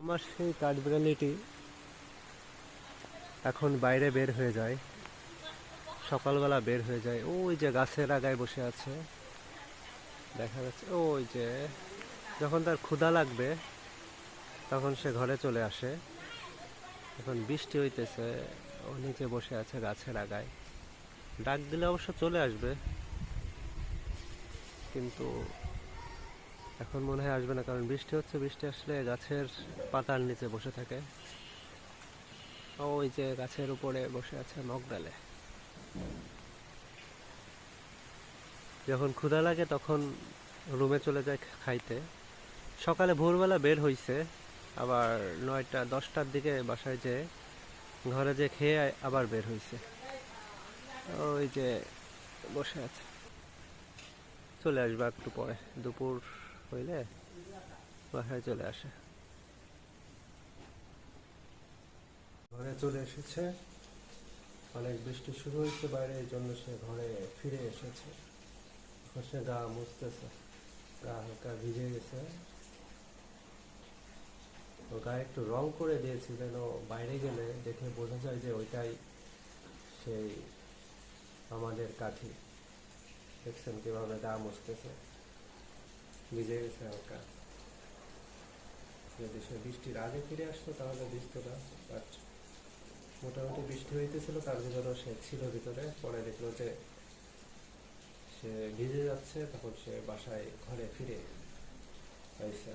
আমার সেই কাঠবিড়ালিটি এখন বাইরে বের হয়ে যায়। সকালবেলা বের হয়ে যায়। ওই যে গাছের আগায় বসে আছে। দেখা যাচ্ছে ওই যে যখন তার ক্ষুধা লাগবে, তখন সে ঘরে চলে আসে। এখন বৃষ্টি হইতেছে, ও নিচে বসে আছে গাছের আগায়। ডাক দিলে অবশ্য চলে আসবে। কিন্তু এখন মনে হয় আসবে না, কারণ বৃষ্টি হচ্ছে, বৃষ্টি আসলে গাছের পাতার নিচে বসে থাকে। ওই যে গাছের উপরে বসে আছে মগডালে যখন ক্ষুধা লাগে তখন রুমে চলে যায় খাইতে। সকালে ভোরবেলা বের হইছে, আবার নয়টা, দশটার দিকে বাসায় যে ঘরে যে খেয়ে আবার বের হইছে। ওই যে বসে আছে। চলে আসবে একটু পরে, দুপুর হইলে বাসায় চলে আসে। ঘরে চলে এসেছে। অনেক বৃষ্টি শুরু হয়েছে, বাইরে এই জন্য সে ঘরে ফিরে এসেছে। এখন সে গা মুছতেছে, গা হালকা ভিজে গেছে। ও গায়ে একটু রং করে দিয়েছি যেন বাইরে গেলে দেখে বোঝা যায় যে ওইটাই সেই আমাদের কাঠি। দেখছেন কীভাবে গা মুছতেছে। ভিজে গেছে হালকা। যদি সে বৃষ্টির আগে ফিরে আসতো, তাহলে ভিজতো না। বাট মোটামুটি বৃষ্টি হইতেছিল, তার জন্য সে ছিল ভিতরে। পরে দেখল যে সে ভিজে যাচ্ছে, তখন সে বাসায়, ঘরে ফিরে আইসা।